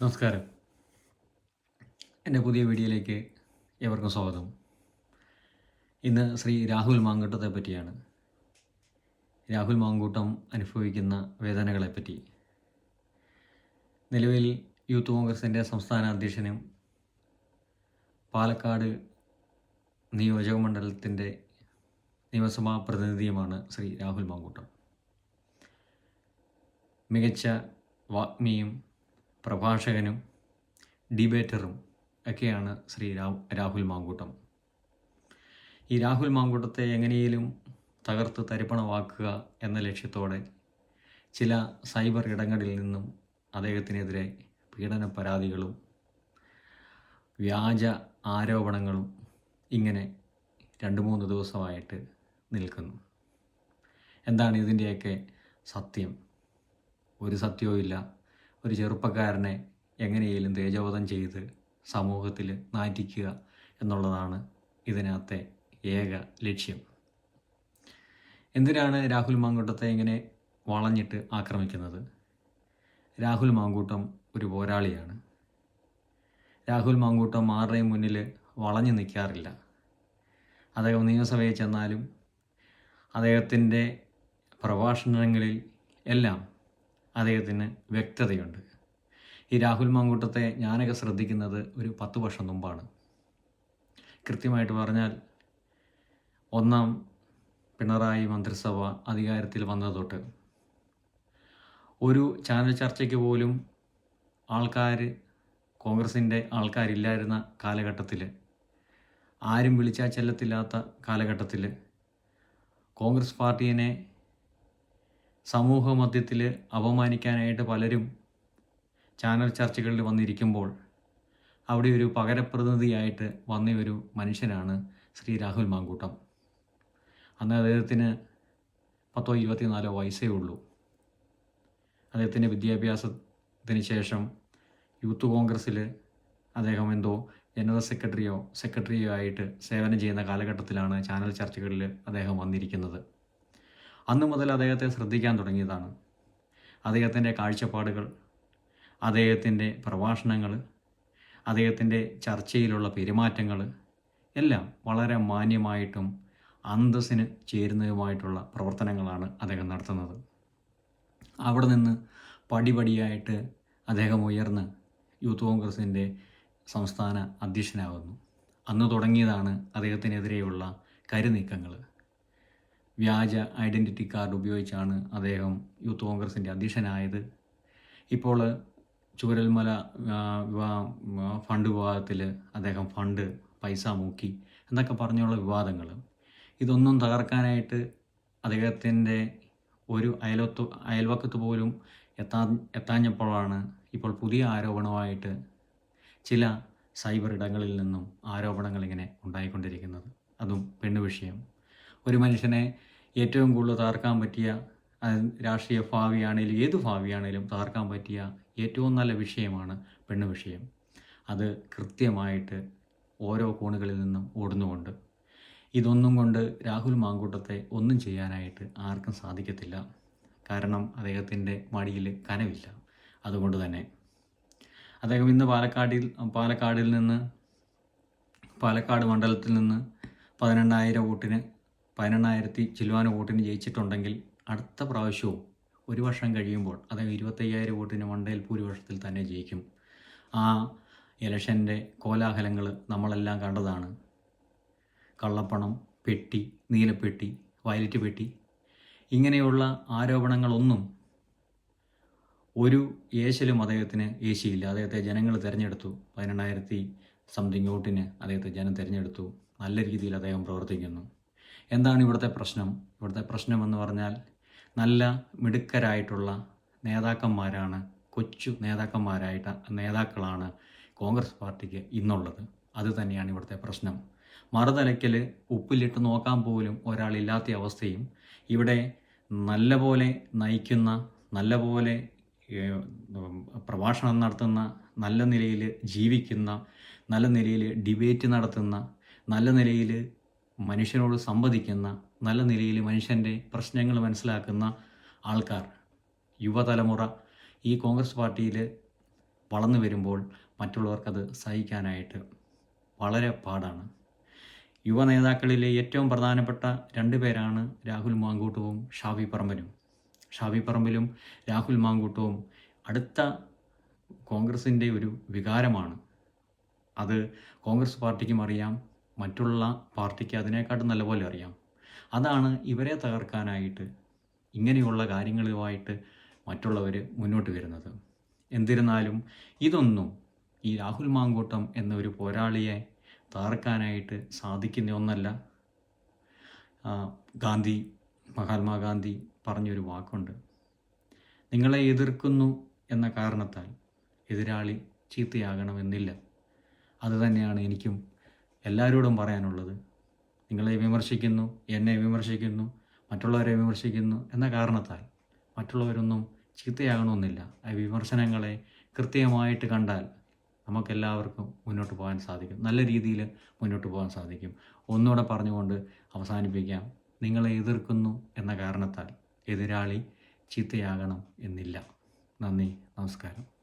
നമസ്കാരം. എന്റെ പുതിയ വീഡിയോയിലേക്ക് ഏവർക്കും സ്വാഗതം. ഇന്ന് ശ്രീ രാഹുൽ മാങ്കൂട്ടത്തെ പറ്റിയാണ്. രാഹുൽ മാങ്കൂട്ടം അനുഭവിക്കുന്ന വേദനകളെപ്പറ്റി. നിലവിൽ യൂത്ത് കോൺഗ്രസിന്റെ സംസ്ഥാന അധ്യക്ഷനും പാലക്കാട് നിയോജക മണ്ഡലത്തിന്റെ നിയമസഭാ പ്രതിനിധിയുമാണ് ശ്രീ രാഹുൽ മാങ്കൂട്ടം. മികച്ച വാഗ്മിയും പ്രഭാഷകനും ഡിബേറ്ററും ഒക്കെയാണ് ശ്രീ രാഹുൽ മാങ്കൂട്ടം. ഈ രാഹുൽ മാങ്കൂട്ടത്തെ എങ്ങനെയും തകർത്ത് തരിപ്പണമാക്കുക എന്ന ലക്ഷ്യത്തോടെ ചില സൈബർ ഇടങ്ങളിൽ നിന്നും അദ്ദേഹത്തിനെതിരെ പീഡന പരാതികളും വ്യാജ ആരോപണങ്ങളും ഇങ്ങനെ രണ്ട് മൂന്ന് ദിവസമായിട്ട് നിൽക്കുന്നു. എന്താണ് ഇതിന്റെയൊക്കെ സത്യം? ഒരു സത്യവും ഇല്ല ഒരു ചെറുപ്പക്കാരനെ എങ്ങനെയെങ്കിലും തേജോവധം ചെയ്ത് സമൂഹത്തിൽ നാറ്റിക്കുക എന്നുള്ളതാണ് ഇതിനകത്തെ ഏക ലക്ഷ്യം. എന്തിനാണ് രാഹുൽ മാങ്കൂട്ടത്തെ ഇങ്ങനെ വളഞ്ഞിട്ട് ആക്രമിക്കുന്നത്? രാഹുൽ മാങ്കൂട്ടം ഒരു പോരാളിയാണ്. രാഹുൽ മാങ്കൂട്ടം ആരുടെയും മുന്നിൽ വളഞ്ഞു നിൽക്കാറില്ല. അദ്ദേഹം നിയമസഭയിൽ ചെന്നാലും അദ്ദേഹത്തിന്റെ പ്രഭാഷണങ്ങളിൽ എല്ലാം അദ്ദേഹത്തിന് വ്യക്തതയുണ്ട്. ഈ രാഹുൽ മാങ്കൂട്ടത്തെ ഞാനൊക്കെ ശ്രദ്ധിക്കുന്നത് ഒരു പത്ത് വർഷം മുമ്പാണ്. കൃത്യമായിട്ട് പറഞ്ഞാൽ ഒന്നാം പിണറായി മന്ത്രിസഭ അധികാരത്തിൽ വന്നത് തൊട്ട് ഒരു ചാനൽ ചർച്ചയ്ക്ക് പോലും ആൾക്കാർ കോൺഗ്രസിന്റെ ആൾക്കാരില്ലായിരുന്ന കാലഘട്ടത്തിൽ ആരും വിളിച്ചാൽ ചെല്ലത്തില്ലാത്ത കാലഘട്ടത്തിൽ കോൺഗ്രസ് പാർട്ടീനെ സമൂഹ മധ്യത്തിൽ അപമാനിക്കാനായിട്ട് പലരും ചാനൽ ചർച്ചകളിൽ വന്നിരിക്കുമ്പോൾ അവിടെ ഒരു പകരപ്രതിനിധിയായിട്ട് വന്ന ഒരു മനുഷ്യനാണ് ശ്രീ രാഹുൽ മാങ്കൂട്ടം. അന്ന് അദ്ദേഹത്തിന് പത്തോ ഇരുപത്തിനാലോ വയസ്സേ ഉള്ളൂ. അദ്ദേഹത്തിന്റെ വിദ്യാഭ്യാസത്തിന് ശേഷം യൂത്ത് കോൺഗ്രസ്സിൽ അദ്ദേഹം എന്തോ ജനറൽ സെക്രട്ടറിയോ സെക്രട്ടറിയോ ആയിട്ട് സേവനം ചെയ്യുന്ന കാലഘട്ടത്തിലാണ് ചാനൽ ചർച്ചകളിൽ അദ്ദേഹം വന്നിരിക്കുന്നത്. അന്ന് മുതൽ അദ്ദേഹത്തെ ശ്രദ്ധിക്കാൻ തുടങ്ങിയതാണ്. അദ്ദേഹത്തിന്റെ കാഴ്ചപ്പാടുകൾ അദ്ദേഹത്തിന്റെ പ്രഭാഷണങ്ങൾ അദ്ദേഹത്തിന്റെ ചർച്ചയിലുള്ള പെരുമാറ്റങ്ങൾ എല്ലാം വളരെ മാന്യമായിട്ടും അന്തസ്സിന് ചേരുന്നതുമായിട്ടുള്ള പ്രവർത്തനങ്ങളാണ് അദ്ദേഹം നടത്തുന്നത്. അവിടെ നിന്ന് പടിപടിയായിട്ട് അദ്ദേഹം ഉയർന്ന് യൂത്ത് കോൺഗ്രസിന്റെ സംസ്ഥാന അധ്യക്ഷനാകുന്നു. അന്ന് തുടങ്ങിയതാണ് അദ്ദേഹത്തിനെതിരെയുള്ള കരുനീക്കങ്ങൾ. വ്യാജ ഐഡന്റിറ്റി കാർഡ് ഉപയോഗിച്ചാണ് അദ്ദേഹം യൂത്ത് കോൺഗ്രസിന്റെ അധ്യക്ഷനായത്. ഇപ്പോൾ ചൂരൽമല ഫണ്ട് വിവാദത്തിൽ അദ്ദേഹം ഫണ്ട് പൈസ മൂക്കി എന്നൊക്കെ പറഞ്ഞുള്ള വിവാദങ്ങൾ ഇതൊന്നും തകർക്കാനായിട്ട് അദ്ദേഹത്തിന്റെ ഒരു അയലത്ത് അയൽവക്കത്ത് പോലും എത്താ എത്താഞ്ഞപ്പോഴാണ് ഇപ്പോൾ പുതിയ ആരോപണമായിട്ട് ചില സൈബർ ഇടങ്ങളിൽ നിന്നും ആരോപണങ്ങൾ ഇങ്ങനെ ഉണ്ടായിക്കൊണ്ടിരിക്കുന്നത്. അതും പെണ്ണു വിഷയം. ഒരു മനുഷ്യനെ ഏറ്റവും കൂടുതൽ തകർക്കാൻ പറ്റിയ രാഷ്ട്രീയ ഭാവിയാണേലും ഏത് ഭാവിയാണേലും തകർക്കാൻ പറ്റിയ ഏറ്റവും നല്ല വിഷയമാണ് പെണ്ണ് വിഷയം. അത് കൃത്യമായിട്ട് ഓരോ കോണുകളിൽ നിന്നും ഓടുന്നുകൊണ്ട് ഇതൊന്നും കൊണ്ട് രാഹുൽ മാങ്കൂട്ടത്തെ ഒന്നും ചെയ്യാനായിട്ട് ആർക്കും സാധിക്കത്തില്ല. കാരണം അദ്ദേഹത്തിന്റെ മടിയിൽ കനവില്ല. അതുകൊണ്ട് തന്നെ. അദ്ദേഹം ഇന്ന് പാലക്കാടിൽ പാലക്കാടിൽ നിന്ന് പാലക്കാട് മണ്ഡലത്തിൽ നിന്ന് പതിനെണ്ണായിരം വോട്ടിന് പതിനെണ്ണായിരത്തി ചില്ലുവാന വോട്ടിന് ജയിച്ചിട്ടുണ്ടെങ്കിൽ അടുത്ത പ്രാവശ്യവും ഒരു വർഷം കഴിയുമ്പോൾ അതായത് ഇരുപത്തയ്യായിരം വോട്ടിന് മണ്ടയിൽ ഭൂരിപക്ഷത്തിൽ തന്നെ ജയിക്കും. ആ ഇലക്ഷന്റെ കോലാഹലങ്ങൾ നമ്മളെല്ലാം കണ്ടതാണ്. കള്ളപ്പണം പെട്ടി നീലപ്പെട്ടി വയലറ്റ് പെട്ടി ഇങ്ങനെയുള്ള ആരോപണങ്ങളൊന്നും ഒരു ഏശലും അദ്ദേഹത്തിന് ഏശിയില്ല. അദ്ദേഹത്തെ ജനങ്ങൾ തിരഞ്ഞെടുത്തു. പതിനെണ്ണായിരത്തി സംതിങ് വോട്ടിന് അദ്ദേഹത്തെ ജനം തിരഞ്ഞെടുത്തു. നല്ല രീതിയിൽ അദ്ദേഹം പ്രവർത്തിക്കുന്നു. എന്താണ് ഇവിടുത്തെ പ്രശ്നം? ഇവിടുത്തെ പ്രശ്നം എന്ന് പറഞ്ഞാൽ നല്ല മിടുക്കരായിട്ടുള്ള നേതാക്കന്മാരാണ് കൊച്ചു നേതാക്കന്മാരായിട്ട് നേതാക്കളാണ് കോൺഗ്രസ് പാർട്ടിക്ക് ഇന്നുള്ളത്. അത് തന്നെയാണ് ഇവിടുത്തെ പ്രശ്നം. മറുതലയ്ക്കൽ ഉപ്പിലിട്ട് നോക്കാൻ പോലും ഒരാളില്ലാത്ത അവസ്ഥയും ഇവിടെ നല്ല പോലെ നയിക്കുന്ന നല്ല പോലെ പ്രഭാഷണം നടത്തുന്ന നല്ല നിലയിൽ ജീവിക്കുന്ന നല്ല നിലയിൽ ഡിബേറ്റ് നടത്തുന്ന നല്ല നിലയിൽ മനുഷ്യനോട് സംവദിക്കുന്ന നല്ല നിലയിൽ മനുഷ്യന്റെ പ്രശ്നങ്ങൾ മനസ്സിലാക്കുന്ന ആൾക്കാർ യുവതലമുറ ഈ കോൺഗ്രസ് പാർട്ടിയിൽ വളർന്നു വരുമ്പോൾ മറ്റുള്ളവർക്കത് സഹിക്കാനായിട്ട് വളരെ പാടാണ്. യുവ നേതാക്കളിലെ ഏറ്റവും പ്രധാനപ്പെട്ട രണ്ട് പേരാണ് രാഹുൽ മാങ്കൂട്ടവും ഷാഫി പറമ്പലും. ഷാഫി പറമ്പലും രാഹുൽ മാങ്കൂട്ടവും അടുത്ത കോൺഗ്രസിന്റെ ഒരു വികാരമാണ്. അത് കോൺഗ്രസ് പാർട്ടിക്കും അറിയാം മറ്റുള്ള പാർട്ടിക്ക് അതിനേക്കാട്ടും നല്ലപോലെ അറിയാം. അതാണ് ഇവരെ തകർക്കാനായിട്ട് ഇങ്ങനെയുള്ള കാര്യങ്ങളുമായിട്ട് മറ്റുള്ളവർ മുന്നോട്ട് വരുന്നത്. എന്നിരുന്നാലും ഇതൊന്നും ഈ രാഹുൽ മാങ്കൂട്ടം എന്ന ഒരു പോരാളിയെ തകർക്കാനായിട്ട് സാധിക്കുന്ന ഒന്നല്ല. ഗാന്ധി മഹാത്മാഗാന്ധി പറഞ്ഞൊരു വാക്കുണ്ട്. നിങ്ങളെ എതിർക്കുന്നു എന്ന കാരണത്താൽ എതിരാളി ചീത്തയാകണമെന്നില്ല. അതുതന്നെയാണ് എനിക്കും എല്ലാവരോടും പറയാനുള്ളത്. നിങ്ങളെ വിമർശിക്കുന്നു എന്നെ വിമർശിക്കുന്നു മറ്റുള്ളവരെ വിമർശിക്കുന്നു എന്ന കാരണത്താൽ മറ്റുള്ളവരൊന്നും ചീത്തയാകണമെന്നില്ല. ആ വിമർശനങ്ങളെ കൃത്യമായിട്ട് കണ്ടാൽ നമുക്കെല്ലാവർക്കും മുന്നോട്ട് പോകാൻ സാധിക്കും. നല്ല രീതിയിൽ മുന്നോട്ട് പോകാൻ സാധിക്കും. ഒന്നുകൂടെ പറഞ്ഞുകൊണ്ട് അവസാനിപ്പിക്കാം. നിങ്ങളെ എതിർക്കുന്നു എന്ന കാരണത്താൽ എതിരാളി ചീത്തയാകണം എന്നില്ല. നന്ദി നമസ്കാരം.